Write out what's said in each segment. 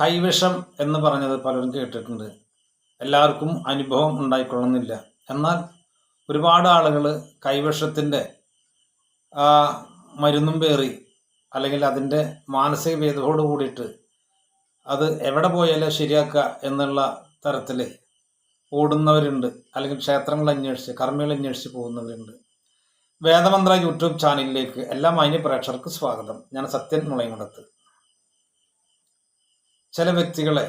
കൈവിഷം എന്ന് പറഞ്ഞത് പലരും കേട്ടിട്ടുണ്ട്. എല്ലാവർക്കും അനുഭവം ഉണ്ടായിക്കൊള്ളുന്നില്ല. എന്നാൽ ഒരുപാട് ആളുകൾ കൈവിഷത്തിന്റെ മരുന്നും പേറി അല്ലെങ്കിൽ അതിന്റെ മാനസിക ഭേദത്തോട് കൂടിയിട്ട് അത് എവിടെ പോയാലും ശരിയാക്കുക എന്നുള്ള തരത്തിൽ ഓടുന്നവരുണ്ട്. അല്ലെങ്കിൽ ക്ഷേത്രങ്ങൾ അന്വേഷിച്ച് കർമ്മികൾ അന്വേഷിച്ച് പോകുന്നവരുണ്ട്. വേദമന്ത്ര യൂട്യൂബ് ചാനലിലേക്ക് എല്ലാ മാന്യ പ്രേക്ഷകർക്ക് സ്വാഗതം. ഞാൻ സത്യൻ മുളയമുടത്ത് ചില വ്യക്തികളെ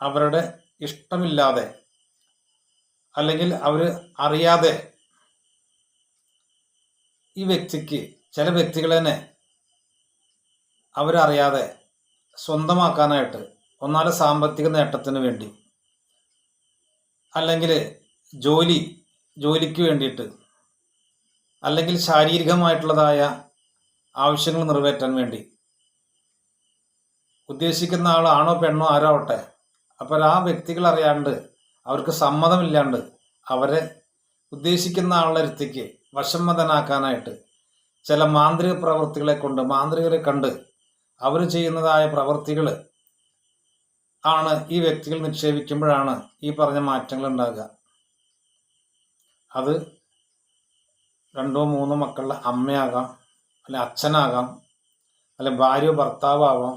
അവരുടെ ഇഷ്ടമില്ലാതെ അല്ലെങ്കിൽ അവർ അറിയാതെ ഈ വ്യക്തിക്ക് ചില വ്യക്തികളെ തന്നെ അവരറിയാതെ സ്വന്തമാക്കാനായിട്ട് ഒന്നാൽ സാമ്പത്തിക നേട്ടത്തിന് വേണ്ടി അല്ലെങ്കിൽ ജോലി ജോലിക്ക് വേണ്ടിയിട്ട് അല്ലെങ്കിൽ ശാരീരികമായിട്ടുള്ളതായ ആവശ്യങ്ങൾ നിറവേറ്റാൻ വേണ്ടി ഉദ്ദേശിക്കുന്ന ആളാണോ പെണ്ണോ ആരാവട്ടെ. അപ്പോൾ ആ വ്യക്തികൾ അറിയാണ്ട് അവർക്ക് സമ്മതമില്ലാണ്ട് അവരെ ഉദ്ദേശിക്കുന്ന ആളുടെ അടുത്തേക്ക് വശംവദനാക്കാനായിട്ട് ചില മാന്ത്രിക പ്രവൃത്തികളെ കൊണ്ട് മാന്ത്രികരെ കണ്ട് അവർ ചെയ്യുന്നതായ പ്രവൃത്തികൾ ആണ് ഈ വ്യക്തികൾ നിക്ഷേപിക്കുമ്പോഴാണ് ഈ പറഞ്ഞ മാറ്റങ്ങൾ ഉണ്ടാകുക. അത് രണ്ടോ മൂന്നോ മക്കളുടെ അമ്മയാകാം അല്ലെ അച്ഛനാകാം അല്ലെ ഭാര്യ ഭർത്താവാകാം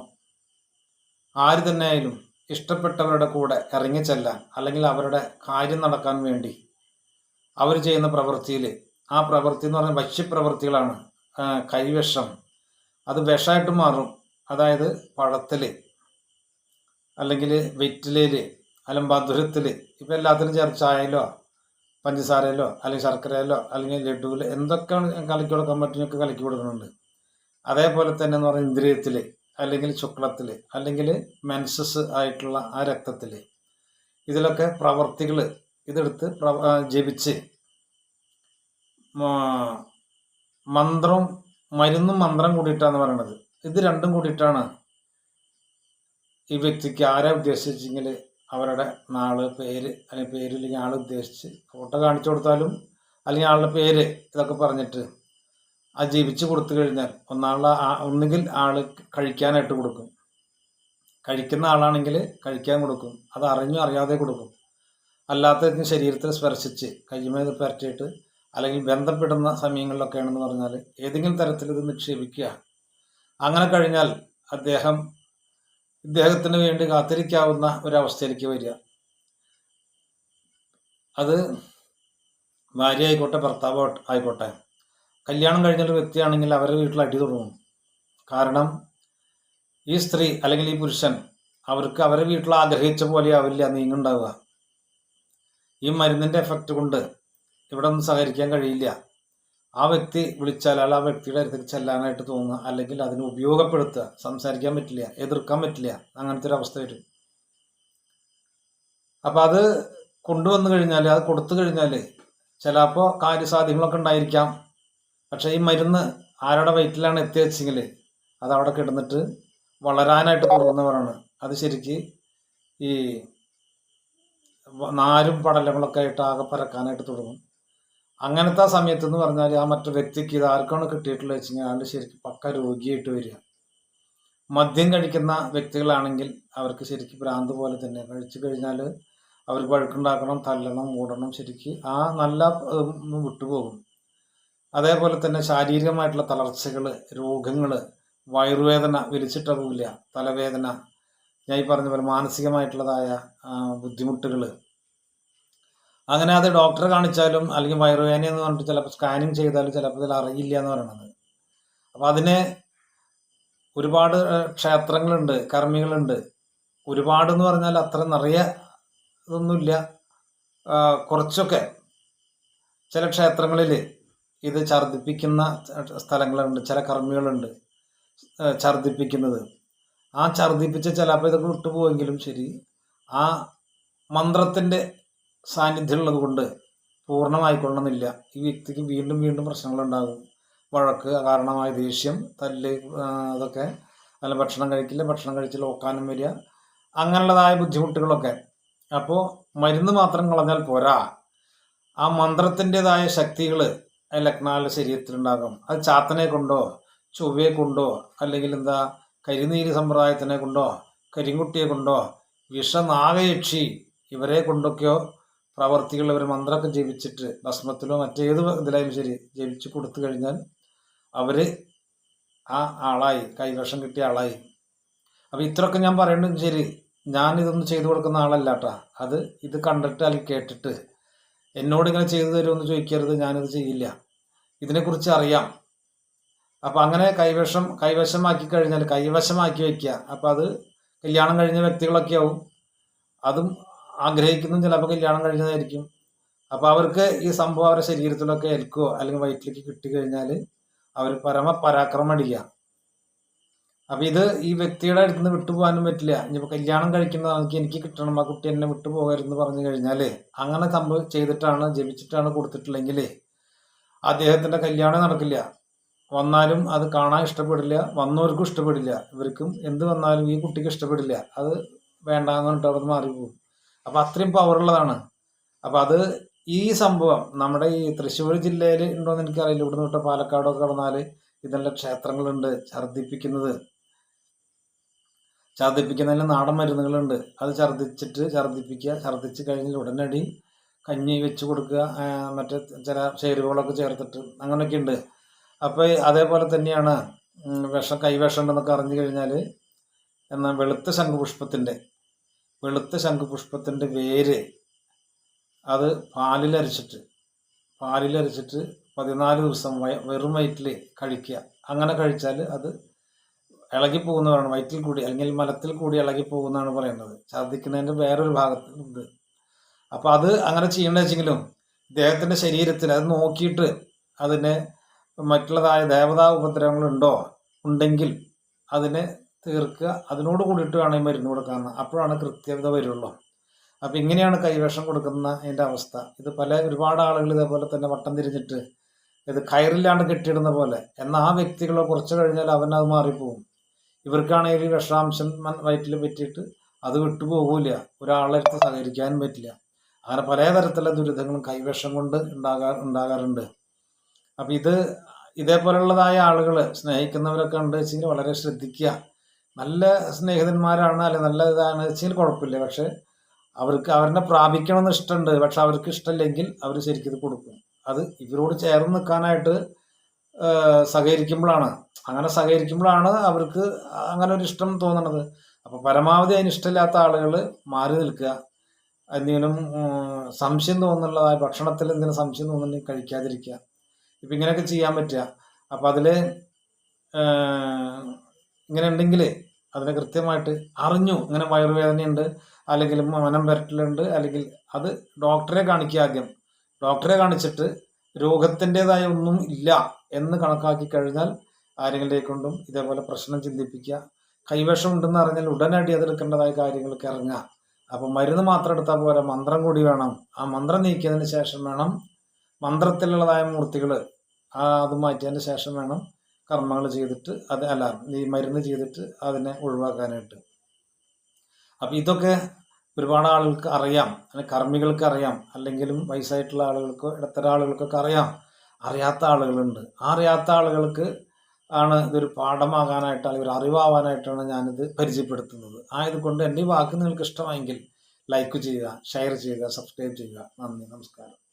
ആര് തന്നെ ആയാലും ഇഷ്ടപ്പെട്ടവരുടെ കൂടെ ഇറങ്ങിച്ചെല്ലാൻ അല്ലെങ്കിൽ അവരുടെ കാര്യം നടക്കാൻ വേണ്ടി അവർ ചെയ്യുന്ന പ്രവൃത്തിയിൽ ആ പ്രവൃത്തി എന്ന് പറഞ്ഞാൽ ഭക്ഷ്യപ്രവൃത്തികളാണ് കൈവിഷം അത് വിഷമായിട്ട് മാറും. അതായത് പഴത്തിൽ അല്ലെങ്കിൽ വെറ്റിലയിൽ അല്ലെങ്കിൽ മധുരത്തിൽ ഇപ്പം എല്ലാത്തിനും ചേർത്ത് ചായയിലോ പഞ്ചസാരയിലോ അല്ലെങ്കിൽ ശർക്കരയിലോ അല്ലെങ്കിൽ ലഡുവിൽ എന്തൊക്കെയാണ് കലക്കി കൊടുക്കാൻ പറ്റുന്നൊക്കെ കലക്കി കൊടുക്കുന്നുണ്ട്. അതേപോലെ തന്നെ എന്ന് പറഞ്ഞാൽ ഇന്ദ്രിയത്തിൽ അല്ലെങ്കിൽ ശുക്ലത്തിൽ അല്ലെങ്കിൽ മെൻസസ് ആയിട്ടുള്ള ആ രക്തത്തിൽ ഇതിലൊക്കെ പ്രവർത്തികൾ ഇതെടുത്ത് ജപിച്ച് മന്ത്രം മരുന്നും മന്ത്രം കൂടിയിട്ടാണ് പറയണത്. ഇത് രണ്ടും കൂടിയിട്ടാണ് ഈ വ്യക്തിക്ക് ആരെ ഉദ്ദേശിച്ചെങ്കിൽ അവരുടെ നാൾ പേര് അല്ലെങ്കിൽ പേരില്ലെങ്കിൽ ആൾ ഉദ്ദേശിച്ച് ഫോട്ടോ കാണിച്ചു കൊടുത്താലും അല്ലെങ്കിൽ ആളുടെ പേര് ഇതൊക്കെ പറഞ്ഞിട്ട് ആ ജീവിച്ച് കൊടുത്തു കഴിഞ്ഞാൽ ഒന്നാളുടെ ഒന്നുകിൽ ആൾ കഴിക്കാനായിട്ട് കൊടുക്കും. കഴിക്കുന്ന ആളാണെങ്കിൽ കഴിക്കാൻ കൊടുക്കും. അത് അറിഞ്ഞു അറിയാതെ കൊടുക്കും. അല്ലാത്തതിന് ശരീരത്തിൽ സ്പർശിച്ച് കയ്യുമേത് പരറ്റിയിട്ട് അല്ലെങ്കിൽ ബന്ധപ്പെടുന്ന സമയങ്ങളിലൊക്കെയാണെന്ന് പറഞ്ഞാൽ ഏതെങ്കിലും തരത്തിൽ ഇത് നിക്ഷേപിക്കുക. അങ്ങനെ കഴിഞ്ഞാൽ അദ്ദേഹം ഇദ്ദേഹത്തിന് വേണ്ടി കാത്തിരിക്കാവുന്ന ഒരവസ്ഥയിലേക്ക് വരിക. അത് ഭാര്യ ആയിക്കോട്ടെ ഭർത്താവ് ആയിക്കോട്ടെ. കല്യാണം കഴിഞ്ഞൊരു വ്യക്തിയാണെങ്കിൽ അവരുടെ വീട്ടിൽ അടി തുടങ്ങും കാരണം ഈ സ്ത്രീ അല്ലെങ്കിൽ ഈ പുരുഷൻ അവർക്ക് അവരുടെ വീട്ടിൽ ആഗ്രഹിച്ച പോലെ ആവില്ല നീങ്ങുണ്ടാവുക ഈ മരുന്നിന്റെ എഫക്റ്റ് കൊണ്ട് ഇവിടെ ഒന്നും സഹകരിക്കാൻ കഴിയില്ല. ആ വ്യക്തി വിളിച്ചാൽ ആ വ്യക്തിയുടെ അടുത്തേക്ക് ചെല്ലാനായിട്ട് തോന്നുക അല്ലെങ്കിൽ അതിനെ ഉപയോഗപ്പെടുത്തുക. സംസാരിക്കാൻ പറ്റില്ല എതിർക്കാൻ പറ്റില്ല. അങ്ങനത്തെ ഒരു അവസ്ഥ വരും. അപ്പം അത് കൊണ്ടുവന്നു കഴിഞ്ഞാൽ അത് കൊടുത്തു കഴിഞ്ഞാൽ ചിലപ്പോൾ കാര്യസാധ്യങ്ങളൊക്കെ ഉണ്ടായിരിക്കാം. പക്ഷേ ഈ മരുന്ന് ആരുടെ വയറ്റിലാണ് എത്തിവെച്ചെങ്കിൽ അത് അവിടെ കിടന്നിട്ട് വളരാനായിട്ട് പോകുന്നവരാണ് അത് ശരിക്ക് ഈ നാരും പടലങ്ങളൊക്കെ ആയിട്ട് ആകെ പരക്കാനായിട്ട് തുടങ്ങും. അങ്ങനത്തെ ആ സമയത്ത് എന്ന് പറഞ്ഞാൽ ആ മറ്റു വ്യക്തിക്ക് ഇത് ആർക്കാണ് കിട്ടിയിട്ടുള്ളത് വെച്ച് കഴിഞ്ഞാൽ ശരിക്കും പക്ക രോഗിയായിട്ട് വരിക. മദ്യം കഴിക്കുന്ന വ്യക്തികളാണെങ്കിൽ അവർക്ക് ശരിക്കും ഭ്രാന്ത് പോലെ തന്നെ കഴിച്ചു കഴിഞ്ഞാൽ അവർക്ക് വഴക്കുണ്ടാക്കണം തല്ലണം മൂടണം ശരിക്ക് ആ നല്ല വിട്ടുപോകും. അതേപോലെ തന്നെ ശാരീരികമായിട്ടുള്ള തളർച്ചകൾ രോഗങ്ങൾ വയറുവേദന വലിച്ചിട്ട തലവേദന ഞാൻ ഈ പറഞ്ഞ പോലെ മാനസികമായിട്ടുള്ളതായ ബുദ്ധിമുട്ടുകൾ അങ്ങനെ അത് ഡോക്ടറെ കാണിച്ചാലും അല്ലെങ്കിൽ വയറുവേദന എന്ന് പറഞ്ഞിട്ട് ചിലപ്പോൾ സ്കാനിങ് ചെയ്താലും ചിലപ്പോൾ ഇതിൽ അറിയില്ല എന്ന് പറയണത്. അപ്പോൾ അതിന് ഒരുപാട് ക്ഷേത്രങ്ങളുണ്ട് കർമ്മികളുണ്ട്. ഒരുപാട് എന്ന് പറഞ്ഞാൽ അത്ര നിറയെ ഇതൊന്നുമില്ല. കുറച്ചൊക്കെ ചില ക്ഷേത്രങ്ങളിൽ ഇത് ഛർദിപ്പിക്കുന്ന സ്ഥലങ്ങളുണ്ട്. ചില കർമ്മികളുണ്ട് ഛർദ്ദിപ്പിക്കുന്നത്. ആ ഛർദിപ്പിച്ച് ചിലപ്പോൾ ഇതൊക്കെ വിട്ടുപോയെങ്കിലും ശരി ആ മന്ത്രത്തിന്റെ സാന്നിധ്യമുള്ളത് കൊണ്ട് പൂർണമായിക്കൊള്ളണമെന്നില്ല. ഈ വ്യക്തിക്ക് വീണ്ടും വീണ്ടും പ്രശ്നങ്ങളുണ്ടാകും. വഴക്ക് കാരണമായ ദേഷ്യം തല്ല് അതൊക്കെ നല്ല ഭക്ഷണം കഴിക്കില്ല ഭക്ഷണം കഴിച്ച് ലോക്കാനും വരിക അങ്ങനെയുള്ളതായ ബുദ്ധിമുട്ടുകളൊക്കെ. അപ്പോൾ മരുന്ന് മാത്രം കളഞ്ഞാൽ പോരാ. ആ മന്ത്രത്തിന്റെതായ ശക്തികൾ ലക്നാളുടെ ശരീരത്തിലുണ്ടാകും. അത് ചാത്തനെ കൊണ്ടോ ചൊവ്വയെ കൊണ്ടോ അല്ലെങ്കിൽ എന്താ കരിനീര് സമ്പ്രദായത്തിനെ കൊണ്ടോ കരിങ്കുട്ടിയെ കൊണ്ടോ വിഷനാഗയക്ഷി ഇവരെ കൊണ്ടൊക്കെയോ പ്രവർത്തികൾ ഇവർ മന്ത്രമൊക്കെ ജീവിച്ചിട്ട് ഭസ്മത്തിലോ മറ്റേത് ഇതിലായാലും ശരി ജപിച്ച് കൊടുത്തു കഴിഞ്ഞാൽ അവർ ആ ആളായി കൈവശം കിട്ടിയ ആളായി. അപ്പോൾ ഇത്രയൊക്കെ ഞാൻ പറയുന്നത് ശരി. ഞാൻ ഇതൊന്നും ചെയ്തു കൊടുക്കുന്ന ആളല്ല കേട്ടാ. അത് ഇത് കണ്ടിട്ട് അല്ലെങ്കിൽ കേട്ടിട്ട് എന്നോട് ഇങ്ങനെ ചെയ്തു തരുമെന്ന് ചോദിക്കരുത്. ഞാനിത് ചെയ്യില്ല. ഇതിനെക്കുറിച്ച് അറിയാം. അപ്പം അങ്ങനെ കൈവശം കൈവശമാക്കി കഴിഞ്ഞാൽ കൈവശമാക്കി വയ്ക്കുക അപ്പം അത് കല്യാണം കഴിഞ്ഞ വ്യക്തികളൊക്കെ ആവും. അതും ആഗ്രഹിക്കുന്നതും ചിലപ്പോൾ കല്യാണം കഴിഞ്ഞതായിരിക്കും. അപ്പോൾ അവർക്ക് ഈ സംഭവം അവരുടെ ശരീരത്തിലൊക്കെ ഏൽക്കുകയോ അല്ലെങ്കിൽ വയറ്റിലേക്ക് കിട്ടിക്കഴിഞ്ഞാൽ അവർ പരമ പരാക്രമം അടിക്കുക. അപ്പം ഇത് ഈ വ്യക്തിയുടെ അടുത്ത് നിന്ന് വിട്ടുപോകാനും പറ്റില്ല. ഇനിയിപ്പോൾ കല്യാണം കഴിക്കുന്നതാണ് എനിക്ക് കിട്ടണം ആ കുട്ടി എന്നെ വിട്ടുപോകരുതെന്ന് പറഞ്ഞു കഴിഞ്ഞാൽ അങ്ങനെ സംഭവം ചെയ്തിട്ടാണ് ജപിച്ചിട്ടാണ് കൊടുത്തിട്ടില്ലെങ്കിൽ അദ്ദേഹത്തിന്റെ കല്യാണം നടക്കില്ല. വന്നാലും അത് കാണാൻ ഇഷ്ടപ്പെടില്ല. വന്നവർക്കും ഇഷ്ടപ്പെടില്ല. ഇവർക്കും എന്ത് വന്നാലും ഈ കുട്ടിക്ക് ഇഷ്ടപ്പെടില്ല. അത് വേണ്ടാന്ന് പറഞ്ഞിട്ട് അവിടെ മാറിപ്പോകും അപ്പം അത്രയും പവറുള്ളതാണ് അപ്പം അത് ഈ സംഭവം നമ്മുടെ ഈ തൃശ്ശൂർ ജില്ലയിൽ ഉണ്ടോ എന്ന് എനിക്കറിയില്ല. ഇവിടുന്ന് തൊട്ട് പാലക്കാടൊക്കെ കടന്നാൽ ഇതെല്ലാം ക്ഷേത്രങ്ങളുണ്ട്. ഛർദ്ദിപ്പിക്കുന്നത്. ഛർദ്ദിപ്പിക്കുന്നതിൽ നാടൻ മരുന്നുകളുണ്ട്. അത് ഛർദ്ദിച്ചിട്ട് ഛർദ്ദിപ്പിക്കുക ഛർദ്ദിച്ച് കഴിഞ്ഞാൽ ഉടനടി കഞ്ഞി വെച്ച് കൊടുക്കുക മറ്റ് ചില ചേരുവകളൊക്കെ ചേർത്തിട്ട് അങ്ങനെയൊക്കെ ഉണ്ട് അപ്പോൾ അതേപോലെ തന്നെയാണ് വിഷം കൈവിഷം ഉണ്ടെന്നൊക്കെ അറിഞ്ഞു കഴിഞ്ഞാൽ എന്നാൽ വെളുത്ത ശംഖുപുഷ്പത്തിന്റെ വെളുത്ത ശംഖുപുഷ്പത്തിന്റെ വേര് അത് പാലിലരച്ചിട്ട് പാലിലരച്ചിട്ട് പതിനാല് ദിവസം വെറും വയറ്റിൽ കഴിക്കുക. അങ്ങനെ കഴിച്ചാൽ അത് ഇളകിപ്പോകുന്നതാണ് വയറ്റിൽ കൂടി അല്ലെങ്കിൽ മലത്തിൽ കൂടി ഇളകിപ്പോകുന്നതാണ് പറയുന്നത്. ഛർദ്ദിക്കുന്നതിന്റെ വേറൊരു ഭാഗത്തുണ്ട് അപ്പോൾ അത് അങ്ങനെ ചെയ്യണമെന്ന് വെച്ചെങ്കിലും ഇദ്ദേഹത്തിന്റെ ശരീരത്തിൽ അത് നോക്കിയിട്ട് അതിന് മറ്റുള്ളതായ ദേവതാ ഉപദ്രവങ്ങളുണ്ടോ? ഉണ്ടെങ്കിൽ അതിനെ തീർക്കുക. അതിനോട് കൂടിയിട്ട് വേണം ഈ മരുന്ന് കൊടുക്കാമെന്ന് അപ്പോഴാണ് കൃത്യത വരുള്ളൂ. അപ്പം ഇങ്ങനെയാണ് കൈവേഷം കൊടുക്കുന്ന അതിന്റെ അവസ്ഥ. ഇത് പല ഒരുപാട് ആളുകൾ ഇതേപോലെ തന്നെ വട്ടം തിരിഞ്ഞിട്ട് ഇത് കയറില്ലാണ്ട് കെട്ടിയിടുന്ന പോലെ. എന്നാൽ ആ വ്യക്തികളെ കുറച്ച് കഴിഞ്ഞാൽ അവനത് മാറിപ്പോവും. ഇവർക്കാണെങ്കിൽ വിഷാംശം വയറ്റിൽ പറ്റിയിട്ട് അത് വിട്ടുപോകില്ല. ഒരാളെ അടുത്ത് സഹകരിക്കാനും പറ്റില്ല. അങ്ങനെ പലതരത്തിലുള്ള ദുരിതങ്ങളും കൈവശം കൊണ്ട് ഉണ്ടാകാ ഉണ്ടാകാറുണ്ട്. അപ്പം ഇത് ഇതേപോലുള്ളതായ ആളുകൾ സ്നേഹിക്കുന്നവരൊക്കെ ഉണ്ട് വെച്ചെങ്കിൽ വളരെ ശ്രദ്ധിക്കുക. നല്ല സ്നേഹിതന്മാരാണ് അല്ലെ നല്ല ഇതാണ് വെച്ചെങ്കിൽ കുഴപ്പമില്ല. പക്ഷെ അവർക്ക് അവരെ പ്രാപിക്കണമെന്ന് ഇഷ്ടമുണ്ട്. പക്ഷെ അവർക്ക് ഇഷ്ടമില്ലെങ്കിൽ അവർ ശരിക്കും ഇത് കൊടുക്കും. അത് ഇവരോട് ചേർന്ന് നിൽക്കാനായിട്ട് സഹകരിക്കുമ്പോഴാണ്. അങ്ങനെ സഹകരിക്കുമ്പോഴാണ് അവർക്ക് അങ്ങനെ ഒരു ഇഷ്ടം തോന്നണത്. അപ്പോൾ പരമാവധി അതിന് ഇഷ്ടമില്ലാത്ത ആളുകൾ മാറി നിൽക്കുക. എന്തെങ്കിലും സംശയം തോന്നുന്നുള്ളതായ ഭക്ഷണത്തിൽ എന്തെങ്കിലും സംശയം തോന്നുന്നുണ്ടെങ്കിൽ കഴിക്കാതിരിക്കുക. ഇപ്പം ഇങ്ങനെയൊക്കെ ചെയ്യാൻ പറ്റുക. അപ്പം അതിൽ ഇങ്ങനെ ഉണ്ടെങ്കിൽ അതിനെ കൃത്യമായിട്ട് അറിഞ്ഞു ഇങ്ങനെ വയറുവേദനയുണ്ട് അല്ലെങ്കിൽ മനം വരട്ടലുണ്ട് അല്ലെങ്കിൽ അത് ഡോക്ടറെ കാണിക്കുക ആദ്യം. ഡോക്ടറെ കാണിച്ചിട്ട് രോഗത്തിന്റെതായ ഒന്നും ഇല്ല എന്ന് കണക്കാക്കി കഴിഞ്ഞാൽ ആരെങ്കിലെ കൊണ്ടും ഇതേപോലെ പ്രശ്നം ചിന്തിപ്പിക്കുക. കൈവശം ഉണ്ടെന്ന് അറിഞ്ഞാൽ ഉടനടി അതെടുക്കേണ്ടതായ കാര്യങ്ങൾക്ക് ഇറങ്ങുക. അപ്പം മരുന്ന് മാത്രം എടുത്താൽ പോരാ? മന്ത്രം കൂടി വേണം. ആ മന്ത്രം നീക്കിയതിന് ശേഷം വേണം മന്ത്രത്തിലുള്ളതായ മൂർത്തികൾ ആ അത് മാറ്റിയതിന് ശേഷം വേണം കർമ്മങ്ങൾ ചെയ്തിട്ട് അത് അല്ല ഈ മരുന്ന് ചെയ്തിട്ട് അതിനെ ഒഴിവാക്കാനായിട്ട്. അപ്പം ഇതൊക്കെ ഒരുപാട് ആളുകൾക്ക് അറിയാം. അല്ലെങ്കിൽ കർമ്മികൾക്ക് അറിയാം. അല്ലെങ്കിലും വയസ്സായിട്ടുള്ള ആളുകൾക്കോ ഇടത്തര ആളുകൾക്കൊക്കെ അറിയാം. അറിയാത്ത ആളുകളുണ്ട്. ആ അറിയാത്ത ആളുകൾക്ക് ആണ് ഇതൊരു പാഠമാകാനായിട്ട് അല്ലെങ്കിൽ ഒരു അറിവാവാനായിട്ടാണ് ഞാനിത് പരിചയപ്പെടുത്തുന്നത്. ആയതുകൊണ്ട് എന്റെ ഈ വാക്ക് നിങ്ങൾക്ക് ഇഷ്ടമായെങ്കിൽ ലൈക്ക് ചെയ്യുക ഷെയർ ചെയ്യുക സബ്സ്ക്രൈബ് ചെയ്യുക. നന്ദി നമസ്കാരം.